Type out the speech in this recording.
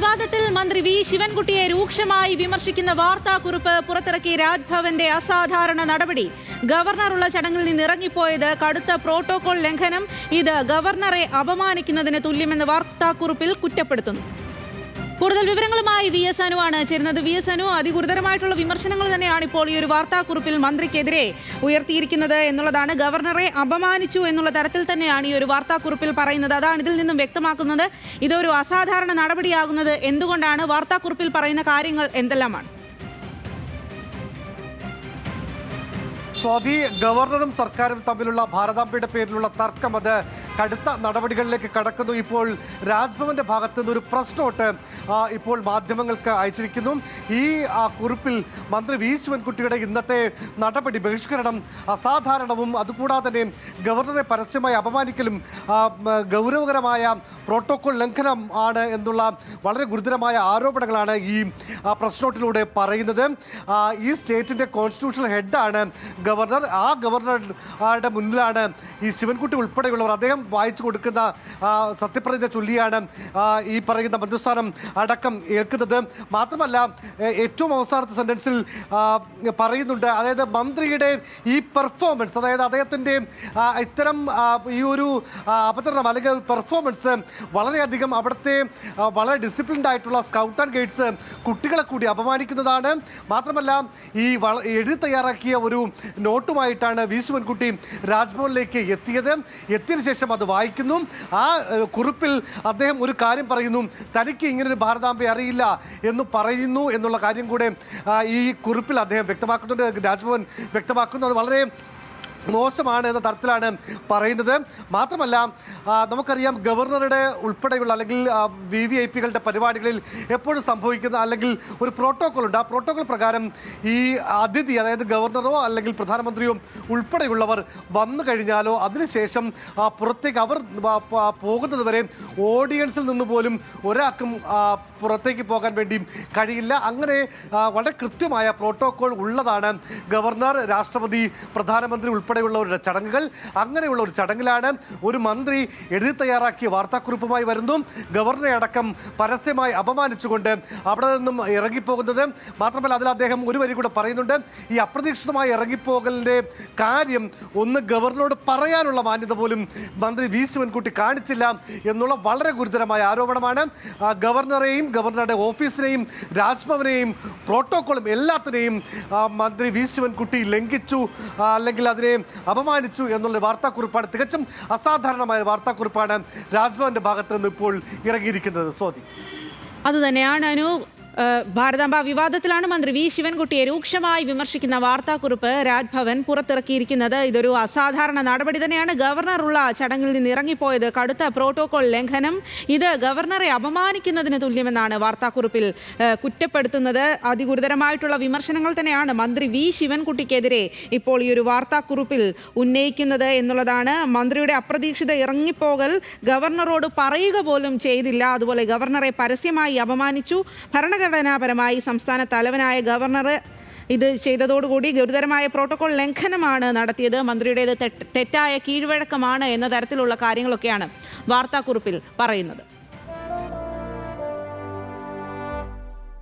വിവാദത്തിൽ മന്ത്രി വി. ശിവൻകുട്ടിയെ രൂക്ഷമായി വിമർശിക്കുന്ന വാർത്താക്കുറിപ്പ് പുറത്തിറക്കിയ രാജ്ഭവന്റെ അസാധാരണ നടപടി. ഗവർണറുള്ള ചടങ്ങിൽ നിന്ന് ഇറങ്ങിപ്പോയത് കടുത്ത പ്രോട്ടോകോൾ ലംഘനം. ഇത് ഗവർണറെ അപമാനിക്കുന്നതിന് തുല്യമെന്ന് വാർത്താക്കുറിപ്പിൽ കുറ്റപ്പെടുത്തുന്നു. കൂടുതൽ വിവരങ്ങളുമായി വി എസ് അനുവാണ് ചേരുന്നത്. വി എസ് അനു അതിഗുരുതരമായിട്ടുള്ള വിമർശനങ്ങൾ തന്നെയാണ് ഇപ്പോൾ ഈ ഒരു വാർത്താക്കുറിപ്പിൽ മന്ത്രിക്കെതിരെ ഉയർത്തിയിരിക്കുന്നത് എന്നുള്ളതാണ്. ഗവർണറെ അപമാനിച്ചു എന്നുള്ള തരത്തിൽ തന്നെയാണ് ഈ ഒരു വാർത്താക്കുറിപ്പിൽ പറയുന്നത്. അതാണ് ഇതിൽ നിന്നും വ്യക്തമാക്കുന്നത്. ഇതൊരു അസാധാരണ നടപടിയാകുന്നത് എന്തുകൊണ്ടാണ്? വാർത്താക്കുറിപ്പിൽ പറയുന്ന കാര്യങ്ങൾ എന്തെല്ലാമാണ്? സ്വാതി ഗവർണറും സർക്കാരും തമ്മിലുള്ള ഭാരതാംബയുടെ പേരിലുള്ള തർക്കം അത് കടുത്ത നടപടികളിലേക്ക് കടക്കുന്നു. ഇപ്പോൾ രാജ്ഭവന്റെ ഭാഗത്ത് നിന്ന് ഒരു പ്രസ് നോട്ട് ഇപ്പോൾ മാധ്യമങ്ങൾക്ക് അയച്ചിരിക്കുന്നു. ഈ കുറിപ്പിൽ മന്ത്രി വി ശിവൻകുട്ടിയുടെ ഇന്നത്തെ നടപടി ബഹിഷ്കരണം അസാധാരണവും അതുകൂടാതെ തന്നെ ഗവർണറെ പരസ്യമായി അപമാനിക്കലും ഗൗരവകരമായ പ്രോട്ടോകോൾ ലംഘനം ആണ് എന്നുള്ള വളരെ ഗുരുതരമായ ആരോപണങ്ങളാണ് ഈ പ്രസ് നോട്ടിലൂടെ പറയുന്നത്. ഈ സ്റ്റേറ്റിന്റെ കോൺസ്റ്റിറ്റ്യൂഷണൽ ഹെഡാണ് ഗവർണർ. ആ ഗവർണറുടെ മുന്നിലാണ് ഈ ശിവൻകുട്ടി ഉൾപ്പെടെയുള്ളവർ. അദ്ദേഹം വായിച്ചു കൊടുക്കുന്ന സത്യപ്രതിജ്ഞ ചൊല്ലിയാണ് ഈ പറയുന്ന മന്ത്രിസ്ഥാനം അടക്കം ഏൽക്കുന്നത്. മാത്രമല്ല ഏറ്റവും അവസാനത്തെ സെന്റൻസിൽ പറയുന്നുണ്ട് അതായത് മന്ത്രിയുടെ ഈ പെർഫോമൻസ് അതായത് അദ്ദേഹത്തിന്റെ ഇത്തരം ഈ ഒരു അവതരണം അല്ലെങ്കിൽ പെർഫോമൻസ് വളരെയധികം അവിടുത്തെ വളരെ ഡിസിപ്ലിൻഡ് ആയിട്ടുള്ള സ്കൗട്ട് ആൻഡ് ഗൈഡ്സ് കുട്ടികളെ കൂടി അപമാനിക്കുന്നതാണ്. മാത്രമല്ല ഈ വള- എഴുതി തയ്യാറാക്കിയ ഒരു നോട്ടുമായിട്ടാണ് വി സുമൻകുട്ടി രാജ്ഭവനിലേക്ക് എത്തിയത്. എത്തിയതിനു ശേഷം അത് വായിക്കുന്നു. ആ കുറിപ്പിൽ അദ്ദേഹം ഒരു കാര്യം പറയുന്നു. തനിക്ക് ഇങ്ങനൊരു ഭാരതാംബയെ അറിയില്ല എന്ന് പറയുന്നു എന്നുള്ള കാര്യം കൂടെ ഈ കുറിപ്പിൽ അദ്ദേഹം വ്യക്തമാക്കുന്നുണ്ട്. രാജ്ഭവൻ വ്യക്തമാക്കുന്നു. അത് വളരെ മോശമാണ് എന്ന തരത്തിലാണ് പറയുന്നത്. മാത്രമല്ല നമുക്കറിയാം ഗവർണറുടെ ഉൾപ്പെടെയുള്ള അല്ലെങ്കിൽ വി വി ഐ പികളുടെ പരിപാടികളിൽ എപ്പോഴും സംഭവിക്കുന്ന അല്ലെങ്കിൽ ഒരു പ്രോട്ടോകോൾ ഉണ്ട് ആ പ്രോട്ടോകോൾ പ്രകാരം ഈ അതിഥി അതായത് ഗവർണറോ അല്ലെങ്കിൽ പ്രധാനമന്ത്രിയോ ഉൾപ്പെടെയുള്ളവർ വന്നു കഴിഞ്ഞാലോ അതിനുശേഷം പുറത്തേക്ക് അവർ പോകുന്നത് വരെ ഓഡിയൻസിൽ നിന്ന് പോലും ഒരാൾക്കും പുറത്തേക്ക് പോകാൻ വേണ്ടി കഴിയില്ല. അങ്ങനെ വളരെ കൃത്യമായ പ്രോട്ടോകോൾ ഉള്ളതാണ് ഗവർണർ രാഷ്ട്രപതി പ്രധാനമന്ത്രി ഉൾപ്പെടെയുള്ളവരുടെ ചടങ്ങുകൾ. അങ്ങനെയുള്ള ഒരു ചടങ്ങിലാണ് ഒരു മന്ത്രി എഴുതി തയ്യാറാക്കിയ വാർത്താക്കുറിപ്പുമായി വരുന്നു. ഗവർണറെ അടക്കം പരസ്യമായി അപമാനിച്ചുകൊണ്ട് അവിടെ നിന്നും ഇറങ്ങിപ്പോകുന്നത്. മാത്രമല്ല അതിൽ അദ്ദേഹം ഒരു വരി കൂടെ പറയുന്നുണ്ട്. ഈ അപ്രതീക്ഷിതമായി ഇറങ്ങിപ്പോകലിന്റെ കാര്യം ഒന്ന് ഗവർണറോട് പറയാനുള്ള മാന്യത പോലും മന്ത്രി വി. ശിവൻകുട്ടി കാണിച്ചില്ല എന്നുള്ള വളരെ ഗുരുതരമായ ആരോപണമാണ്. ഗവർണറെയും ഗവർണറുടെ ഓഫീസിനെയും രാജ്ഭവനെയും പ്രോട്ടോക്കോളും എല്ലാത്തിനെയും മന്ത്രി വി. ശിവൻകുട്ടി ലംഘിച്ചു. അല്ലെങ്കിൽ അതിനെ അപമാനിച്ചു എന്നുള്ള വാർത്താക്കുറിപ്പാണ്. തികച്ചും അസാധാരണമായ വാർത്താക്കുറിപ്പാണ് രാജ്ഭവന്റെ ഭാഗത്ത് നിന്ന് ഇപ്പോൾ ഇറങ്ങിയിരിക്കുന്നത്. സ്വാതി അത് തന്നെയാണ് അനു. ഭാരതാംബ വിവാദത്തിലാണ് മന്ത്രി വി ശിവൻകുട്ടിയെ രൂക്ഷമായി വിമർശിക്കുന്ന വാർത്താക്കുറിപ്പ് രാജ്ഭവൻ പുറത്തിറക്കിയിരിക്കുന്നത് ഇതൊരു അസാധാരണ നടപടി തന്നെയാണ്. ഗവർണറുള്ള ചടങ്ങിൽ നിന്ന് ഇറങ്ങിപ്പോയത് കടുത്ത പ്രോട്ടോകോൾ ലംഘനം. ഇത് ഗവർണറെ അപമാനിക്കുന്നതിന് തുല്യമെന്നാണ് വാർത്താക്കുറിപ്പിൽ കുറ്റപ്പെടുത്തുന്നത്. അതിഗുരുതരമായിട്ടുള്ള വിമർശനങ്ങൾ തന്നെയാണ് മന്ത്രി വി ശിവൻകുട്ടിക്കെതിരെ ഇപ്പോൾ ഈ ഒരു വാർത്താക്കുറിപ്പിൽ ഉന്നയിക്കുന്നത് എന്നുള്ളതാണ്. മന്ത്രിയുടെ അപ്രതീക്ഷിത ഇറങ്ങിപ്പോകൽ ഗവർണറോട് പറയുക പോലും ചെയ്തില്ല. അതുപോലെ ഗവർണറെ പരസ്യമായി അപമാനിച്ചു. ഭരണഘടനാപരമായി സംസ്ഥാന തലവനായ ഗവർണർ ഇത് ചെയ്തതോടുകൂടി ഗുരുതരമായ പ്രോട്ടോകോൾ ലംഘനമാണ് നടത്തിയത്. മന്ത്രിയുടേത് തെറ്റായ കീഴ്വഴക്കമാണ് എന്ന തരത്തിലുള്ള കാര്യങ്ങളൊക്കെയാണ് വാർത്താക്കുറിപ്പിൽ പറയുന്നത്.